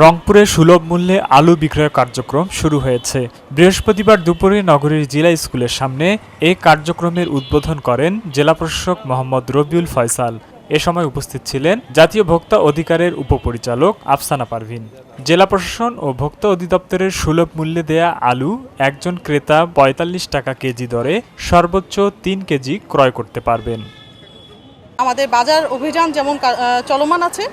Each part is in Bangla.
রংপুরে সুলভ মূল্যে আলু বিক্রয় কার্যক্রম শুরু হয়েছে। বৃহস্পতিবার দুপুরে নগরীর জেলা স্কুলের সামনে এ কার্যক্রমের উদ্বোধন করেন জেলা প্রশাসক মোহাম্মদ রবিউল ফয়সাল। এ সময় উপস্থিত ছিলেন জাতীয় ভোক্তা অধিকারের উপপরিচালক আফসানা পারভিন। জেলা প্রশাসন ও ভোক্তা অধিদপ্তরের সুলভ মূল্যে দেয়া আলু একজন ক্রেতা পঁয়তাল্লিশ টাকা কেজি দরে সর্বোচ্চ তিন কেজি ক্রয় করতে পারবেন। আমাদের বাজার অভিযান যেমন চলমান আছে,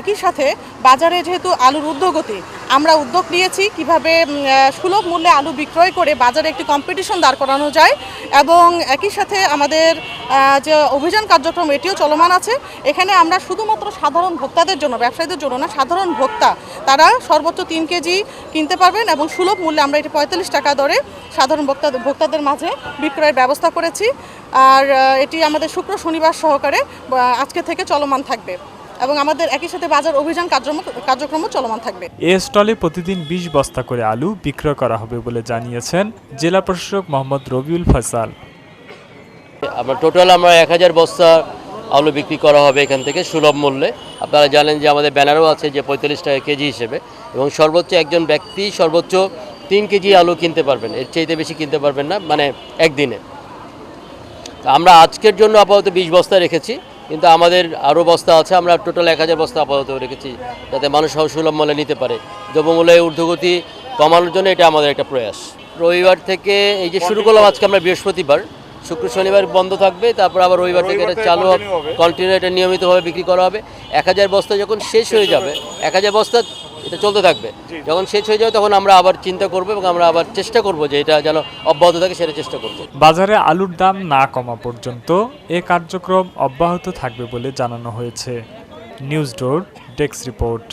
একই সাথে বাজারে যেহেতু আলুর উদ্যোগতি আমরা উদ্যোগ নিয়েছি কীভাবে সুলভ মূল্যে আলু বিক্রয় করে বাজারে একটি কম্পিটিশন দাঁড় করানো যায় এবং একই সাথে আমাদের যে অভিযান কার্যক্রম, এটিও চলমান আছে। এখানে আমরা শুধুমাত্র সাধারণ ভোক্তাদের জন্য, ব্যবসায়ীদের জন্য না, সাধারণ ভোক্তা, তারা সর্বোচ্চ তিন কেজি কিনতে পারবেন এবং সুলভ মূল্যে আমরা এটি পঁয়তাল্লিশ টাকা দরে সাধারণ ভোক্তাদের ভোক্তাদের মাঝে বিক্রয়ের ব্যবস্থা করেছি। আর এটি আমাদের শুক্র শনিবার সহকারে আজকে থেকে চলমান থাকবে এবং আমাদের একই সাথে বাজার অভিযান কার্যক্রম কার্যক্রমও চলমান থাকবে। এ স্টলে প্রতিদিন বিশ বস্তা করে আলু বিক্রয় করা হবে বলে জানিয়েছেন জেলা প্রশাসক মোহাম্মদ রবিউল ফয়সাল। আমরা টোটাল আমরা এক হাজার বস্তা আলু বিক্রি করা হবে এখান থেকে সুলভ মূল্যে। আপনারা জানেন যে আমাদের ব্যানারও আছে যে পঁয়তাল্লিশ টাকা কেজি হিসেবে এবং সর্বোচ্চ একজন ব্যক্তি সর্বোচ্চ তিন কেজি আলু কিনতে পারবেন। এর চাইতে বেশি কিনতে পারবেন না মানে একদিনে। আমরা আজকের জন্য আপাতত বিশ বস্তা রেখেছি কিন্তু আমাদের আরও বস্তা আছে আমরা টোটাল এক হাজার বস্তা আপাতত রেখেছি যাতে মানুষ সুলভ মূল্যে নিতে পারে। দ্রব্যমূল্যের ঊর্ধ্বগতি কমানোর জন্য এটা আমাদের একটা প্রয়াস। রবিবার থেকে এই যে শুরু করলাম আজকে আমরা বৃহস্পতিবার শুক্র শনিবার বন্ধ থাকবে তারপর আবার রবিবার থেকে এটা চালু হবে কন্টিনিউ এটা নিয়মিতভাবে বিক্রি করা হবে। এক হাজার বস্তা যখন শেষ হয়ে যাবে এক হাজার বস্তা এটা চলতে থাকবে। যখন শেষ হয়ে যাবে তখন আমরা আবার চিন্তা করব এবং আমরা আবার চেষ্টা করব যে এটা যেন অব্যাহত থাকে সেটা চেষ্টা করব। বাজারে আলুর দাম না কমা পর্যন্ত এ কার্যক্রম অব্যাহত থাকবে বলে জানানো হয়েছে। News door desk report.